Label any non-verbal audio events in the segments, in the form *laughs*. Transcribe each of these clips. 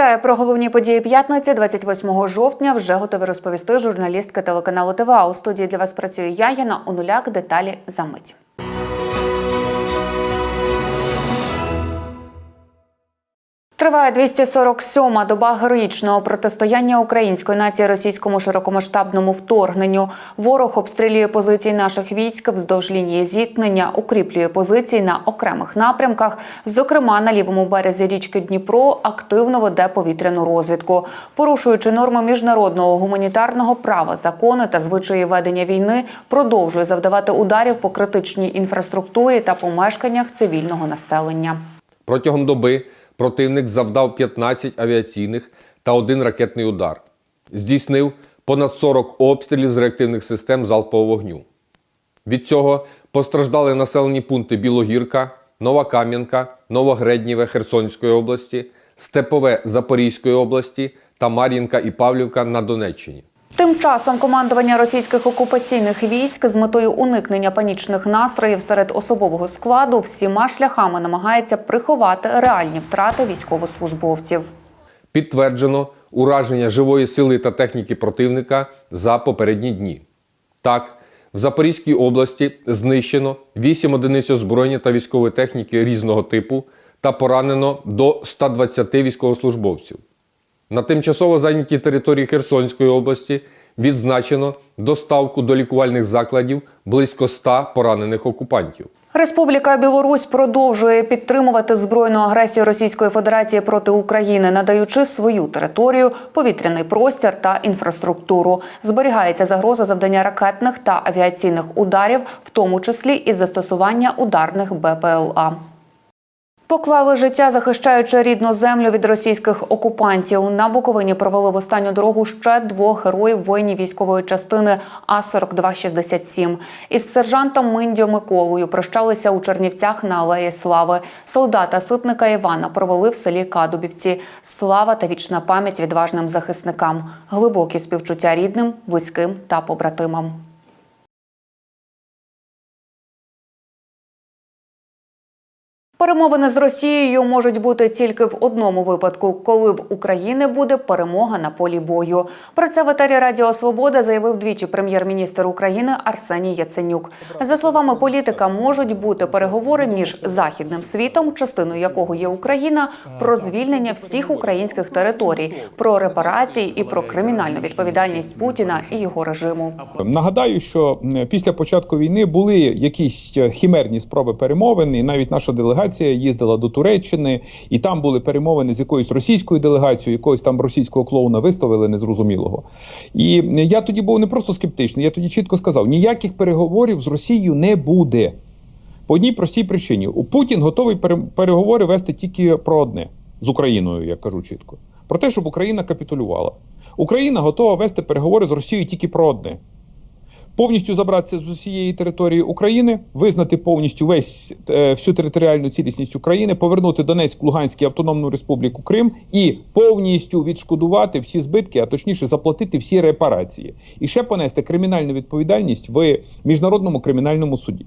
Вітаю про головні події п'ятниці, 28 жовтня. Вже готові розповісти журналістка телеканалу ТВА. У студії для вас працює я, Яна Онуляк. Деталі за мить. Триває 247-ма доба героїчного протистояння української нації російському широкомасштабному вторгненню. Ворог обстрілює позиції наших військ вздовж лінії зіткнення, укріплює позиції на окремих напрямках. Зокрема, на лівому березі річки Дніпро активно веде повітряну розвідку, порушуючи норми міжнародного гуманітарного права, закони та звичаї ведення війни, продовжує завдавати ударів по критичній інфраструктурі та помешканнях цивільного населення. Протягом доби противник завдав 15 авіаційних та один ракетний удар. Здійснив понад 40 обстрілів з реактивних систем залпового вогню. Від цього постраждали населені пункти Білогірка, Нова Кам'янка, Новогреднєве Херсонської області, Степове Запорізької області та Мар'їнка і Павлівка на Донеччині. Тим часом командування російських окупаційних військ з метою уникнення панічних настроїв серед особового складу всіма шляхами намагається приховати реальні втрати військовослужбовців. Підтверджено ураження живої сили та техніки противника за попередні дні. Так, в Запорізькій області знищено 8 одиниць озброєння та військової техніки різного типу та поранено до 120 військовослужбовців. На тимчасово зайнятій території Херсонської області відзначено доставку до лікувальних закладів близько 100 поранених окупантів. Республіка Білорусь продовжує підтримувати збройну агресію Російської Федерації проти України, надаючи свою територію, повітряний простір та інфраструктуру. Зберігається загроза завдання ракетних та авіаційних ударів, в тому числі із застосування ударних БПЛА. Поклали життя, захищаючи рідну землю від російських окупантів. На Буковині провели в останню дорогу ще двох героїв воїнів військової частини А 4267 Із сержантом Миндіо Миколою прощалися у Чернівцях на Алеї Слави. Солдата ситника Івана провели в селі Кадубівці. Слава та вічна пам'ять відважним захисникам. Глибокі співчуття рідним, близьким та побратимам. Перемовини з Росією можуть бути тільки в одному випадку, коли в України буде перемога на полі бою. Про це в етері Радіо Свобода заявив двічі прем'єр-міністр України Арсеній Яценюк. За словами політика, можуть бути переговори між західним світом, частиною якого є Україна, про звільнення всіх українських територій, про репарації і про кримінальну відповідальність Путіна і його режиму. Нагадаю, що після початку війни були якісь е, хімерні спроби перемовин, і навіть наша делегація їздила до Туреччини, і там були перемовини з якоюсь російською делегацією, якогось там російського клоуна виставили незрозумілого. І я тоді був не просто скептичний, я тоді чітко сказав: ніяких переговорів з Росією не буде. По одній простій причині: Путін готовий переговори вести тільки про одне з Україною, я кажу чітко, про те, щоб Україна капітулювала. Україна готова вести переговори з Росією тільки про одне. Повністю забратися з усієї території України, визнати повністю весь е, всю територіальну цілісність України, повернути Донецьк, Луганський Автономну Республіку Крим і повністю відшкодувати всі збитки, а точніше заплатити всі репарації, і ще понести кримінальну відповідальність в міжнародному кримінальному суді.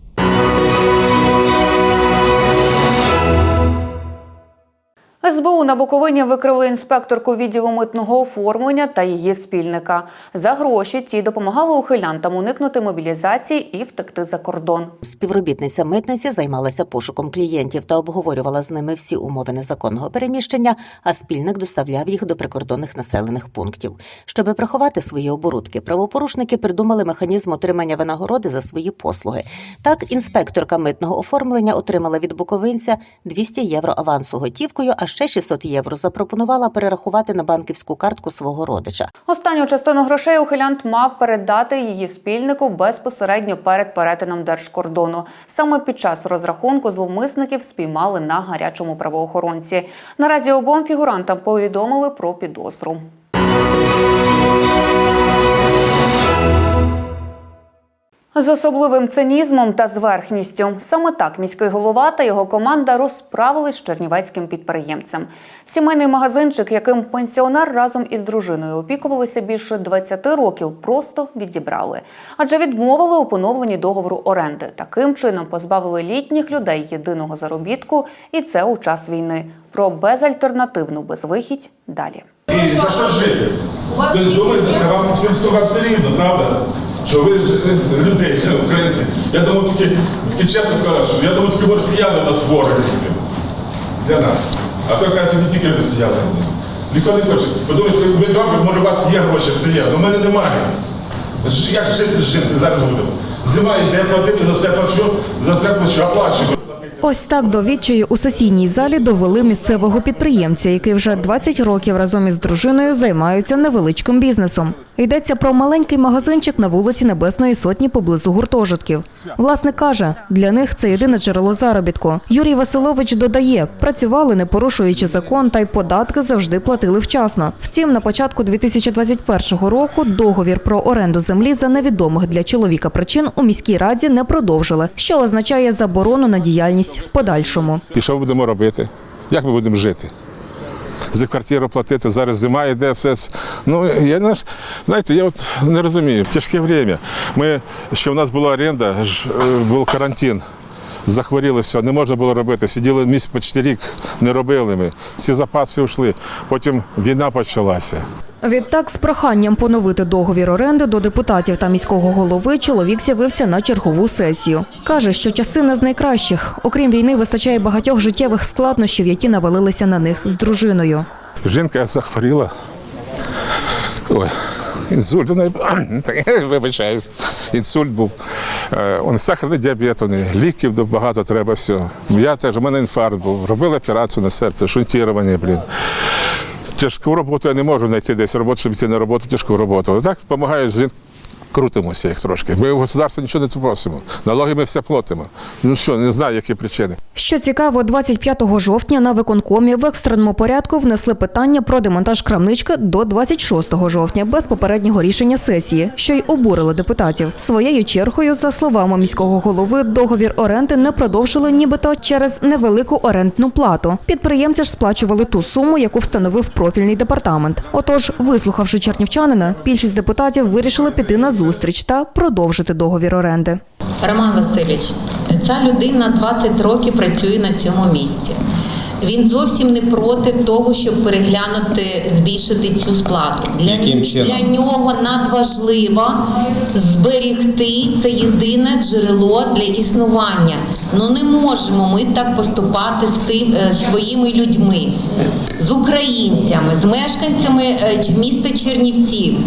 СБУ на Буковині викрили інспекторку відділу митного оформлення та її спільника. За гроші ті допомагали ухилянтам уникнути мобілізації і втекти за кордон. Співробітниця митниці займалася пошуком клієнтів та обговорювала з ними всі умови незаконного переміщення, а спільник доставляв їх до прикордонних населених пунктів. Щоби приховати свої оборудки, правопорушники придумали механізм отримання винагороди за свої послуги. Так, інспекторка митного оформлення отримала від буковинця 200 євро авансу готівкою, а ще 600 євро запропонувала перерахувати на банківську картку свого родича. Останню частину грошей ухилянт мав передати її спільнику безпосередньо перед перетином держкордону. Саме під час розрахунку зловмисників спіймали на гарячому правоохоронці. Наразі обом фігурантам повідомили про підозру. З особливим цинізмом та зверхністю саме так міський голова та його команда розправились з чернівецьким підприємцем. Сімейний магазинчик, яким пенсіонер разом із дружиною опікувалися більше 20 років, просто відібрали, адже відмовили у поновленні договору оренди. Таким чином позбавили літніх людей єдиного заробітку, і це у час війни. Про безальтернативну безвихідь далі. І за що жити? Тобто це вам всім слугам все рівно, правда? Що ви е, людей, українці. Я думав, тільки, тільки чесно сказав, що я думав, тільки росіяни нас вороги для нас. А то каже, не тільки росіяни. Ніхто не хоче. Подумайте, ви добре, може у вас є гроші, все є, але в мене немає. Як жити жити зараз будемо? Зима йде, платити за все плачу, за все плачу, оплачую. Ось так до відчаю у сесійній залі довели місцевого підприємця, який вже 20 років разом із дружиною займаються невеличким бізнесом. Йдеться про маленький магазинчик на вулиці Небесної Сотні поблизу гуртожитків. Власник каже, для них це єдине джерело заробітку. Юрій Василович додає, працювали не порушуючи закон, та й податки завжди платили вчасно. Втім, на початку 2021 року договір про оренду землі за невідомих для чоловіка причин у міській раді не продовжили, що означає заборону на діяльність в подальшому. І що будемо робити? Як ми будемо жити? За квартиру платити, зараз зима йде, все. Ну, я не знаєте, я от не розумію. Тяжке время. Ми, що в нас була оренда, е, був карантин. Захворіли все, не можна було робити. Сиділи місяць почти рік, не робили ми. Всі запаси йшли. Потім війна почалася. Відтак, з проханням поновити договір оренди до депутатів та міського голови, чоловік з'явився на чергову сесію. Каже, що часи не з найкращих. Окрім війни, вистачає багатьох життєвих складнощів, які навалилися на них з дружиною. Жінка захворіла. Ой, інсульт, *coughs* вибачаюсь, інсульт був. Е, Он сахарний діабет, неї, ліків багато треба всього. Я теж, у мене інфаркт був. Робили операцію на серце, шунтування, блін. Тяжку роботу я не можу знайти десь роботу, щоб йти на роботу, тяжку роботу. Так допомагаю жінка. Крутимося їх трошки. Ми в государство нічого не просимо. Налоги ми все платимо. Ну що, не знаю, які причини. Що цікаво, 25 жовтня на виконкомі в екстреному порядку внесли питання про демонтаж крамнички до 26 жовтня без попереднього рішення сесії, що й обурили депутатів. Своєю чергою, за словами міського голови, договір оренди не продовжили нібито через невелику орендну плату. Підприємці ж сплачували ту суму, яку встановив профільний департамент. Отож, вислухавши чернівчанина, більшість депутатів вирішили піти на зустріч та продовжити договір оренди. Роман Васильович, ця людина 20 років працює на цьому місці. Він зовсім не проти того, щоб переглянути, збільшити цю сплату. Для, Яким чином? для нього надважливо зберегти це єдине джерело для існування. Ну не можемо ми так поступати з тим е, своїми людьми, з українцями, з мешканцями е, міста Чернівців.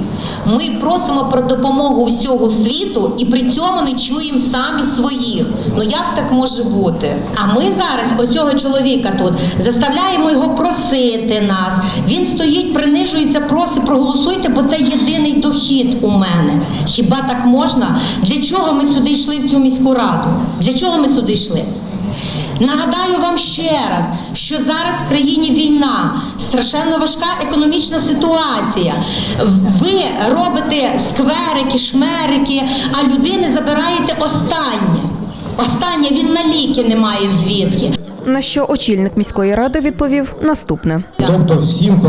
Ми просимо про допомогу всього світу і при цьому не чуємо самі своїх. Ну як так може бути? А ми зараз оцього чоловіка тут заставляємо його просити нас. Він стоїть, принижується, просить, проголосуйте, бо це єдиний дохід у мене. Хіба так можна? Для чого ми сюди йшли в цю міську раду? Для чого ми сюди йшли? Нагадаю вам ще раз, що зараз в країні війна, страшенно важка економічна ситуація. Ви робите скверики, шмерики, а людини забираєте останнє. Останнє він на ліки не має звідки. На що очільник міської ради відповів наступне. Тобто, всім,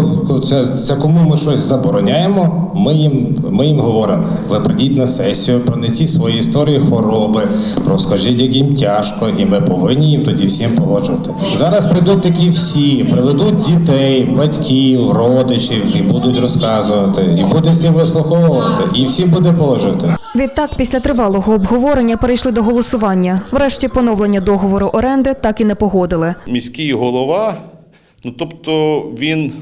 це, це кому ми щось забороняємо, ми їм, ми їм говоримо: ви прийдіть на сесію, пронесіть свої історії хвороби, розкажіть, як їм тяжко, і ми повинні їм тоді всім погоджувати. Зараз прийдуть такі всі, приведуть дітей, батьків, родичів і будуть розказувати, і будуть всім вислуховувати, і всім буде погоджувати. Відтак, після тривалого обговорення перейшли до голосування. Врешті поновлення договору оренди так і не погодили. міський голова, ну тобто він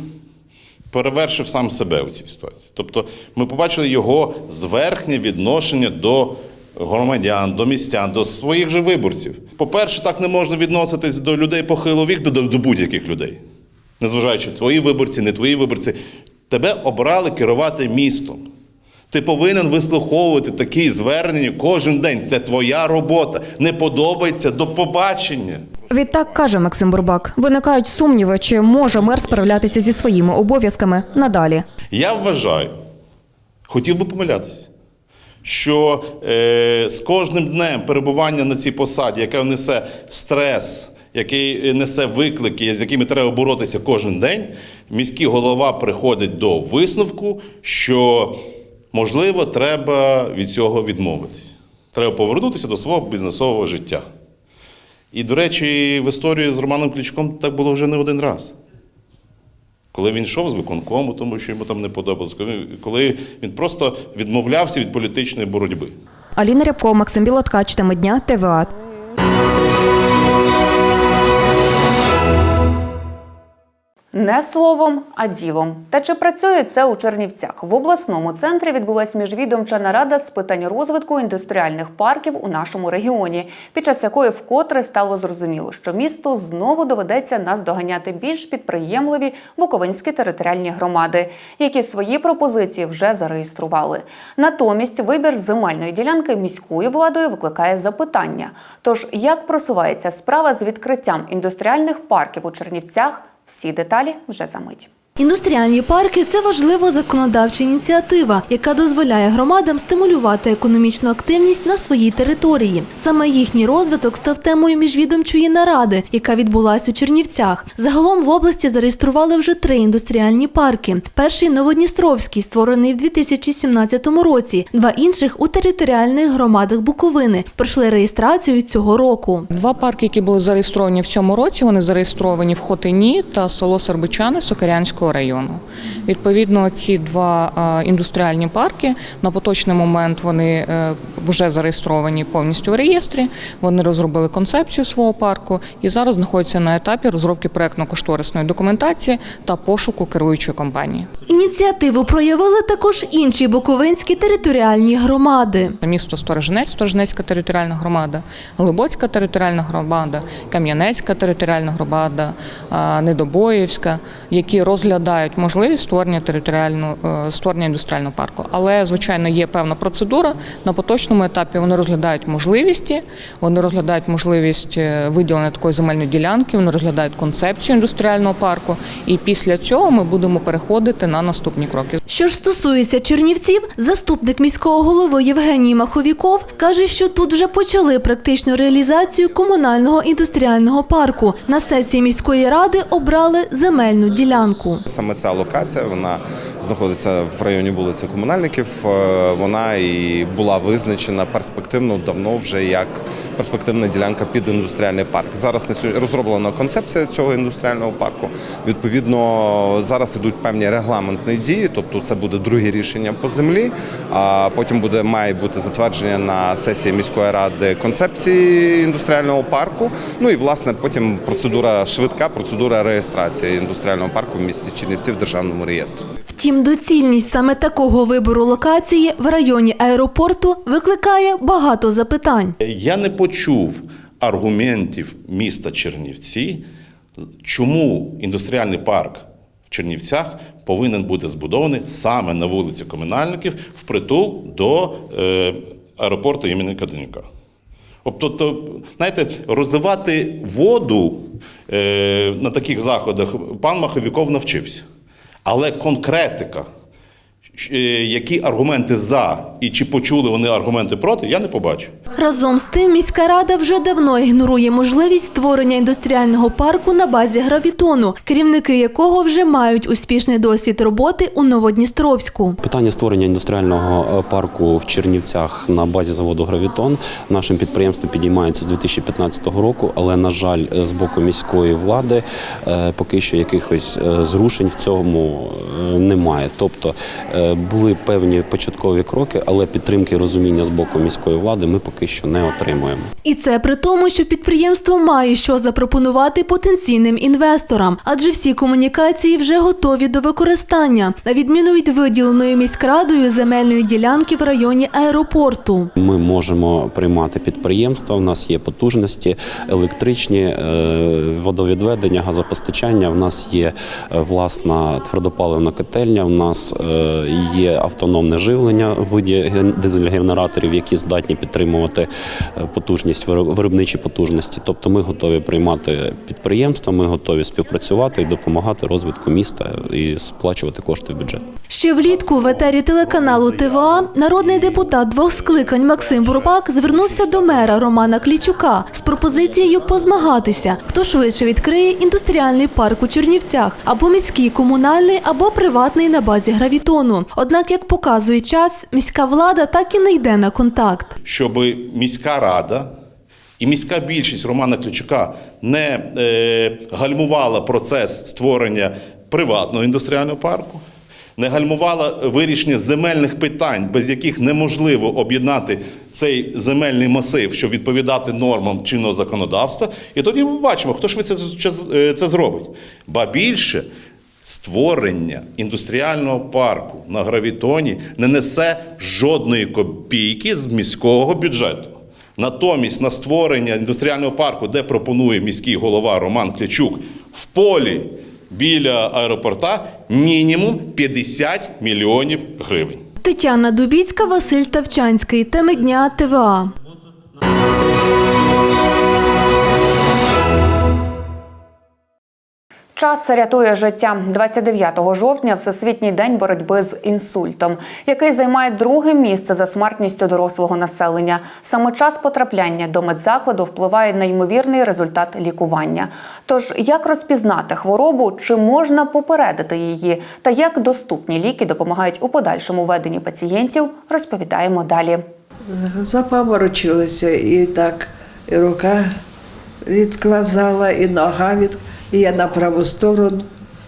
перевершив сам себе у цій ситуації. Тобто ми побачили його зверхнє відношення до громадян, до містян, до своїх же виборців. По-перше, так не можна відноситись до людей похилого віку, до, до будь-яких людей. Незважаючи твої виборці, не твої виборці, тебе обрали керувати містом. Ти повинен вислуховувати такі звернення кожен день. Це твоя робота. Не подобається до побачення. Відтак каже Максим Бурбак: виникають сумніви, чи може мер справлятися зі своїми обов'язками надалі. Я вважаю, хотів би помилятися, що е, з кожним днем перебування на цій посаді, яке несе стрес, який несе виклики, з якими треба боротися кожен день, міський голова приходить до висновку, що можливо треба від цього відмовитись. Треба повернутися до свого бізнесового життя. І, до речі, в історії з Романом Клічком так було вже не один раз. Коли він йшов з виконкому, тому що йому там не подобалось, коли- він просто відмовлявся від політичної боротьби. Аліна Рябко, Максим Білоткач, теми дня, ТВА. Не словом, а ділом. Та чи працює це у Чернівцях? В обласному центрі відбулась міжвідомча нарада з питань розвитку індустріальних парків у нашому регіоні, під час якої вкотре стало зрозуміло, що місту знову доведеться наздоганяти більш підприємливі буковинські територіальні громади, які свої пропозиції вже зареєстрували. Натомість вибір земельної ділянки міською владою викликає запитання. Тож як просувається справа з відкриттям індустріальних парків у Чернівцях? Всі деталі вже за мить. Індустріальні парки це важлива законодавча ініціатива, яка дозволяє громадам стимулювати економічну активність на своїй території. Саме їхній розвиток став темою міжвідомчої наради, яка відбулась у Чернівцях. Загалом в області зареєстрували вже три індустріальні парки. Перший Новодністровський, створений в 2017 році. Два інших у територіальних громадах Буковини пройшли реєстрацію цього року. Два парки, які були зареєстровані в цьому році, вони зареєстровані в Хотині та село Сербичани Сокирянського району. Відповідно, ці два е, індустріальні парки на поточний момент вони е, вже зареєстровані повністю в реєстрі. Вони розробили концепцію свого парку і зараз знаходяться на етапі розробки проектно-кошторисної документації та пошуку керуючої компанії. Ініціативу проявили також інші буковинські територіальні громади. Місто Сторожинець, Сторожинецька територіальна громада, Глибоцька територіальна громада, Кам'янецька територіальна громада, Недобоївська, які розглядають можливість створення територіального е, створення індустріального парку. Але звичайно є певна процедура. На поточному етапі вони розглядають можливості, вони розглядають можливість е, виділення такої земельної ділянки, вони розглядають концепцію індустріального парку. І після цього ми будемо переходити на наступні кроки. Що ж стосується Чернівців, заступник міського голови Євгеній Маховіков каже, що тут вже почали практичну реалізацію комунального індустріального парку. На сесії міської ради обрали земельну ділянку. Саме ця локація вона знаходиться в районі вулиці Комунальників. Е, Вона і була визначена перспективно давно вже як перспективна ділянка під індустріальний парк. Зараз на розроблена концепція цього індустріального парку. Відповідно, зараз ідуть певні регламентні дії, тобто це буде друге рішення по землі. А потім буде має бути затвердження на сесії міської ради концепції індустріального парку. Ну і власне потім процедура швидка, процедура реєстрації індустріального парку в місті Чернівці в державному реєстрі. Втім, доцільність саме такого вибору локації в районі аеропорту викликає багато запитань. Я не почув аргументів міста Чернівці, чому індустріальний парк в Чернівцях повинен бути збудований саме на вулиці Комунальників впритул до е, аеропорту імені Каденюка. Тобто, знаєте, роздавати воду е, на таких заходах пан Маховіков навчився. Але конкретика, які аргументи за і чи почули вони аргументи проти, я не побачив. Разом з тим, міська рада вже давно ігнорує можливість створення індустріального парку на базі гравітону, керівники якого вже мають успішний досвід роботи у Новодністровську. Питання створення індустріального е, парку в Чернівцях на базі заводу Гравітон нашим підприємством підіймається з 2015 року, але на жаль, е, з боку міської влади е, поки що якихось е, зрушень в цьому е, немає. Тобто е, були певні початкові кроки, але підтримки розуміння з боку міської влади ми поки що не отримуємо. І це при тому, що підприємство має що запропонувати потенційним інвесторам, адже всі комунікації вже готові до використання, на відміну від виділеної міськрадою земельної ділянки в районі аеропорту. Ми можемо приймати підприємства. У нас є потужності електричні, е, водовідведення, газопостачання. В нас є е, власна твердопаливна котельня. В нас е, є автономне живлення в виді ген- дизель-генераторів, які здатні підтримувати е, потужність виро- виробничі потужності. Тобто, ми готові приймати підприємства, ми готові співпрацювати і допомагати розвитку міста і сплачувати кошти в бюджет. Ще влітку в етері телеканалу ТВА народний депутат двох скликань Максим Бурбак звернувся до мера Романа Клічука з пропозицією позмагатися, хто швидше відкриє індустріальний парк у Чернівцях або міський комунальний, або приватний на базі гравітону. Однак, як показує час, міська влада так і не йде на контакт. щоб міська рада і міська більшість Романа Ключука не е, гальмувала процес створення приватного індустріального парку, не гальмувала вирішення земельних питань, без яких неможливо об'єднати цей земельний масив, щоб відповідати нормам чинного законодавства. І тоді ми побачимо, хто швидше це- це зробить. Ба більше. Створення індустріального парку на гравітоні не несе жодної копійки з міського бюджету. Натомість на створення індустріального парку, де пропонує міський голова Роман Клячук, в полі біля аеропорта мінімум 50 мільйонів гривень. Тетяна Дубіцька, Василь Тавчанський. Теми дня ТВА. Час рятує життя 29 жовтня. Всесвітній день боротьби з інсультом, який займає друге місце за смертністю дорослого населення. Саме час потрапляння до медзакладу впливає на ймовірний результат лікування. Тож як розпізнати хворобу, чи можна попередити її, та як доступні ліки допомагають у подальшому веденні пацієнтів, розповідаємо далі. Запаморочилася і так, і рука відклазала, і нога від. І я на праву сторону.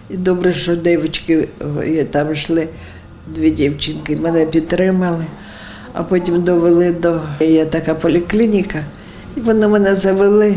І добре, що дівчатки е, там йшли, дві дівчинки, мене підтримали, а потім довели до є така поліклініка, і вони мене завели,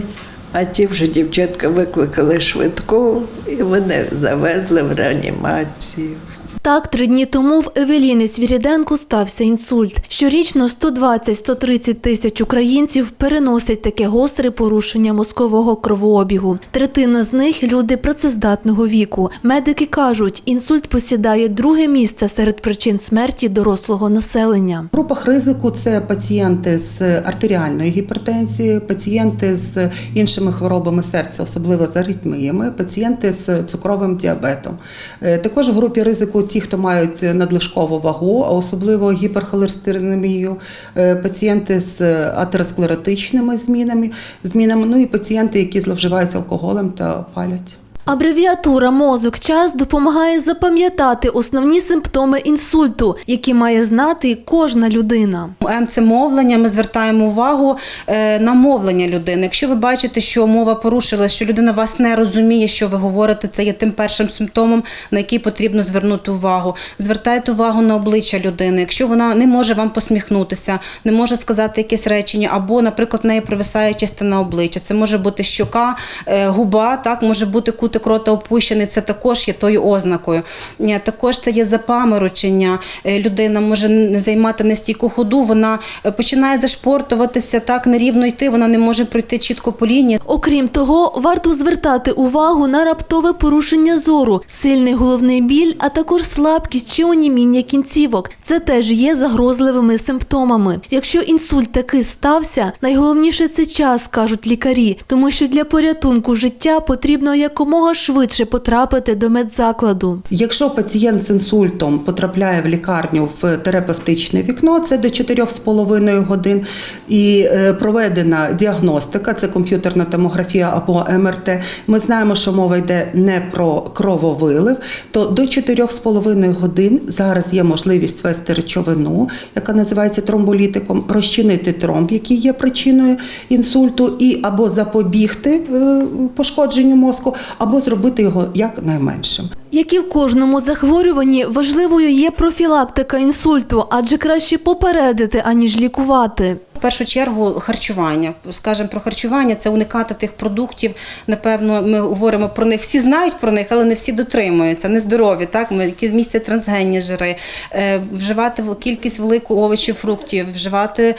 а ті вже дівчатка викликали швидку і мене завезли в реанімацію. Так, три дні тому в Евеліни Свіріденко стався інсульт. Щорічно 120-130 тисяч українців переносять таке гостре порушення мозкового кровообігу. Третина з них люди працездатного віку. Медики кажуть, інсульт посідає друге місце серед причин смерті дорослого населення. В групах ризику це пацієнти з артеріальною гіпертензією, пацієнти з іншими хворобами серця, особливо з аритміями, пацієнти з цукровим діабетом. Е, Також в групі ризику ті, хто мають надлишкову вагу, а особливо гіперхолестеринемію, е, пацієнти з атеросклеротичними змінами, змінами, ну і пацієнти, які зловживають алкоголем та палять. Абревіатура мозок час допомагає запам'ятати основні симптоми інсульту, які має знати кожна людина. М це мовлення. Ми звертаємо увагу е, на мовлення людини. Якщо ви бачите, що мова порушилась, що людина вас не розуміє, що ви говорите, це є тим першим симптомом, на який потрібно звернути увагу. Звертайте увагу на обличчя людини. Якщо вона не може вам посміхнутися, не може сказати якесь речення, або, наприклад, в неї провисає частина обличчя. Це може бути щока, е, губа, так може бути кутик рота опущений. Це також є тою ознакою. Е, Також це є запаморочення. Е, Людина може не займати нестійку ходу, вона е, починає зашпортуватися, так нерівно йти, вона не може пройти чітко по лінії. Окрім того, варто звертати увагу на раптове порушення зору, сильний головний біль, а також слабкість чи оніміння кінцівок. Це теж є загрозливими симптомами. Якщо інсульт таки стався, найголовніше це час, кажуть лікарі, тому що для порятунку життя потрібно якомога швидше потрапити до медзакладу. Якщо пацієнт з інсультом потрапляє в лікарню в терапевтичне вікно, це до 4,5 годин, і е, проведена діагностика, це комп'ютерна томографія або МРТ. Ми знаємо, що мова йде не про крововилив, то до 4,5 годин зараз є можливість ввести речовину, яка називається тромболітиком, розчинити тромб, який є причиною інсульту, і або запобігти е, пошкодженню мозку, або зробити його якнайменшим. Як і в кожному захворюванні, важливою є профілактика інсульту, адже краще попередити, аніж лікувати. Першу чергу харчування. Скажемо про харчування, це уникати тих продуктів. Напевно, ми говоримо про них. Всі знають про них, але не всі дотримуються. Нездорові, так ми які містять трансгенні жири, е, вживати кількість велику овочів, фруктів, вживати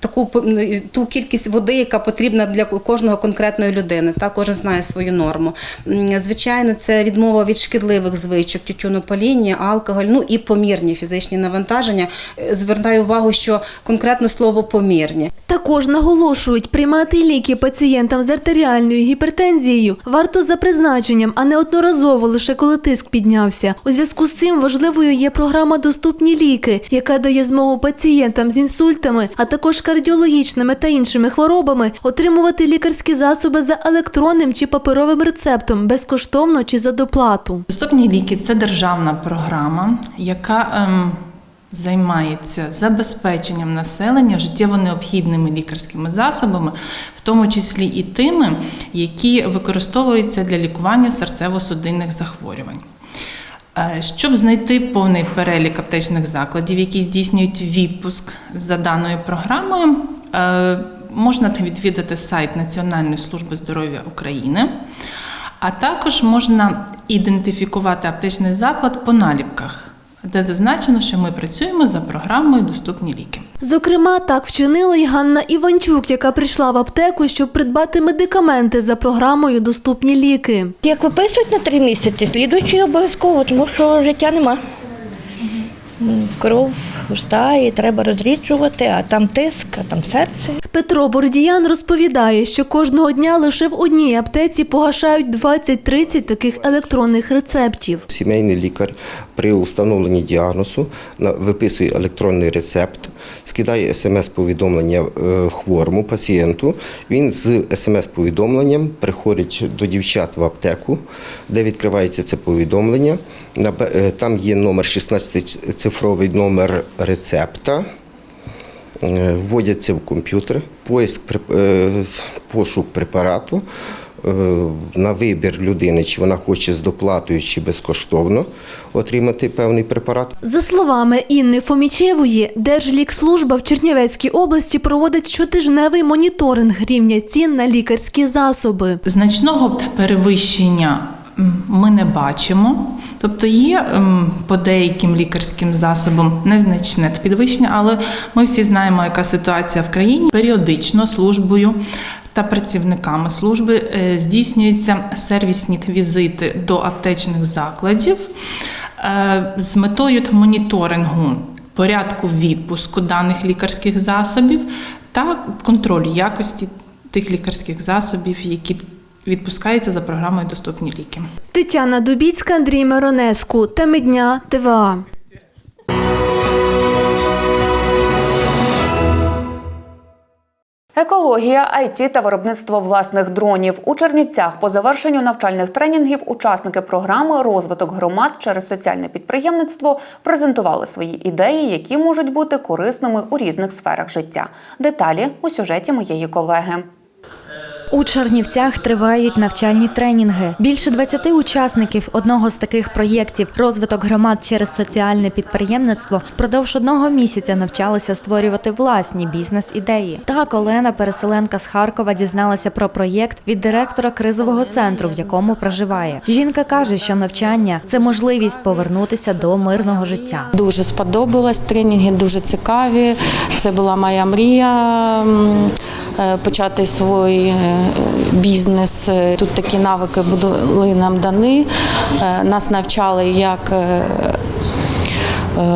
таку ту кількість води, яка потрібна для кожного конкретної людини. Так, кожен знає свою норму. Звичайно, це відмова від шкідливих звичок, тютюнопаління, алкоголь, ну і помірні фізичні навантаження. Е, Звертаю увагу, що конкретно слово помірні. Також наголошують, приймати ліки пацієнтам з артеріальною гіпертензією варто за призначенням, а не одноразово лише коли тиск піднявся. У зв'язку з цим важливою є програма Доступні ліки, яка дає змогу пацієнтам з інсультами, а також кардіологічними та іншими хворобами отримувати лікарські засоби за електронним чи паперовим рецептом безкоштовно чи за доплату. Доступні ліки це державна програма, яка ем, займається забезпеченням населення життєво необхідними лікарськими засобами, в тому числі і тими, які використовуються для лікування серцево-судинних захворювань. Е, Щоб знайти повний перелік аптечних закладів, які здійснюють відпуск за даною програмою, е, можна відвідати сайт Національної служби здоров'я України, а також можна ідентифікувати аптечний заклад по наліпках, де зазначено, що ми працюємо за програмою Доступні ліки. Зокрема, так вчинила й Ганна Іванчук, яка прийшла в аптеку, щоб придбати медикаменти за програмою Доступні ліки. Як виписують на три місяці, слідуючи обов'язково, тому що життя нема. Кров густа і треба розріджувати, а там тиск, а там серце. Петро Бордіян розповідає, що кожного дня лише в одній аптеці погашають 20-30 таких електронних рецептів. Сімейний лікар при установленні діагнозу виписує електронний рецепт, скидає смс-повідомлення е, хворому пацієнту. Він з смс-повідомленням приходить до дівчат в аптеку, де відкривається це повідомлення. Е, Там є номер 16-цифровий номер рецепта. Е, Вводяться в комп'ютер, пошук препарату на вибір людини, чи вона хоче з доплатою чи безкоштовно отримати певний препарат. За словами Інни Фомічевої, Держлікслужба в Чернівецькій області проводить щотижневий моніторинг рівня цін на лікарські засоби. Значного перевищення ми не бачимо. Тобто є по деяким лікарським засобам незначне підвищення, але ми всі знаємо, яка ситуація в країні. Періодично службою та працівниками служби е, здійснюються сервісні візити до аптечних закладів е, з метою моніторингу порядку відпуску даних лікарських засобів та контролю якості тих лікарських засобів, які відпускаються за програмою Доступні ліки. Тетяна Дубіцька, Андрій Миронеску. Теми дня ТВА. Екологія, IT та виробництво власних дронів у Чернівцях по завершенню навчальних тренінгів учасники програми Розвиток громад через соціальне підприємництво презентували свої ідеї, які можуть бути корисними у різних сферах життя. Деталі у сюжеті моєї колеги. У Чернівцях тривають навчальні тренінги. Більше 20 учасників одного з таких проєктів розвиток громад через соціальне підприємництво впродовж одного місяця навчалися створювати власні бізнес-ідеї. Так Олена, переселенка з Харкова, дізналася про проєкт від директора кризового центру, в якому проживає. Жінка каже, що навчання це можливість повернутися до мирного життя. Дуже сподобалось. Тренінги дуже цікаві. Це була моя мрія е, почати свій е, бізнес. Е, Тут такі навики були нам дані. Е, Нас навчали, як е,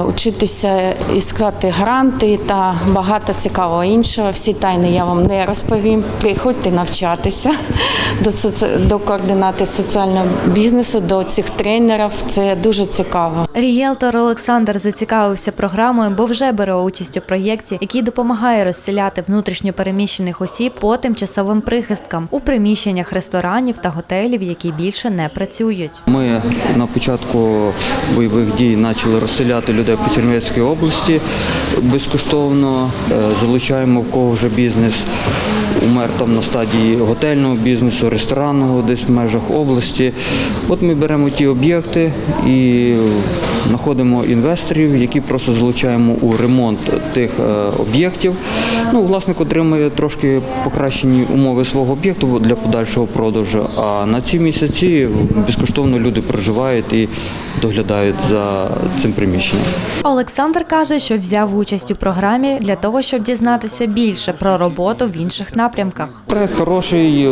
учитися іскати гранти та багато цікавого іншого. Всі тайни я вам не розповім. Приходьте навчатися *laughs* до, соці- до координати соціального бізнесу, до цих тренерів. Це дуже цікаво. Рієлтор Олександр зацікавився програмою, бо вже бере участь у проєкті, який допомагає розселяти внутрішньо переміщених осіб по тимчасовим прихисткам у приміщеннях ресторанів та готелів, які більше не працюють. Ми на початку бойових дій почали розселяти людей по Чернівецькій області безкоштовно. Е, Залучаємо в кого вже бізнес умер там на стадії готельного бізнесу, ресторанного, десь в межах області. От ми беремо ті об'єкти і знаходимо інвесторів, які просто залучаємо у ремонт тих е, об'єктів. Ну, власник отримує трошки покращені умови свого об'єкту для подальшого продажу. А на ці місяці безкоштовно люди проживають і доглядають за цим приміщенням. Олександр каже, що взяв участь у програмі для того, щоб дізнатися більше про роботу в інших напрямках. Проект хороший,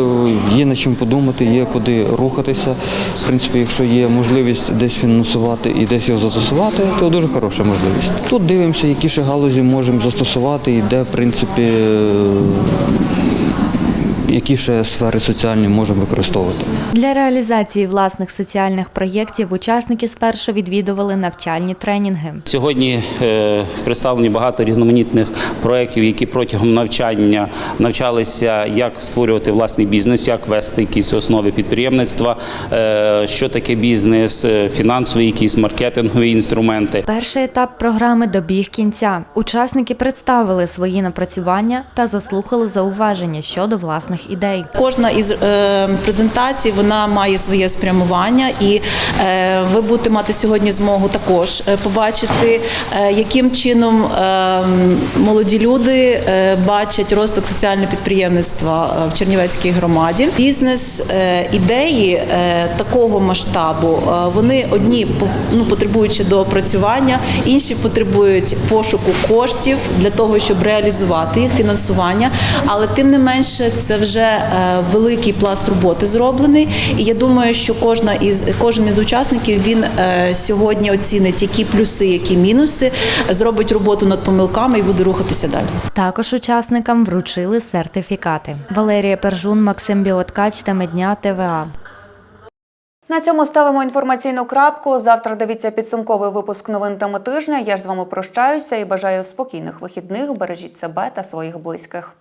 є над чим подумати, є куди рухатися. В принципі, якщо є можливість десь фінансувати і десь його застосувати, то дуже хороша можливість. Тут дивимося, які ще галузі можемо застосувати і де, в принципі, е, які ще сфери соціальні можемо використовувати. Для реалізації власних соціальних проєктів учасники спершу відвідували навчальні тренінги. Сьогодні е, представлені багато різноманітних проєктів, які протягом навчання навчалися, як створювати власний бізнес, як вести якісь основи підприємництва, е, що таке бізнес, е, фінансові, якісь маркетингові інструменти. Перший етап програми добіг кінця. Учасники представили свої напрацювання та заслухали зауваження щодо власних ідей. Кожна із е, презентацій вона має своє спрямування, і е, ви будете мати сьогодні змогу також е, побачити, е, яким чином е, молоді люди е, бачать розвиток соціального підприємництва е, в Чернівецькій громаді. Бізнес е, ідеї е, такого масштабу е, вони одні ну, потребують ще доопрацювання, інші потребують пошуку коштів для того, щоб реалізувати їх фінансування. Але тим не менше, це вже е, великий пласт роботи зроблений. І я думаю, що кожна із кожен із учасників він е, сьогодні оцінить які плюси, які мінуси, зробить роботу над помилками і буде рухатися далі. Також учасникам вручили сертифікати. Валерія Пержун, Максим Біоткач та Медня ТВА. На цьому ставимо інформаційну крапку. Завтра дивіться підсумковий випуск новин теми тижня. Я ж з вами прощаюся і бажаю спокійних вихідних. Бережіть себе та своїх близьких.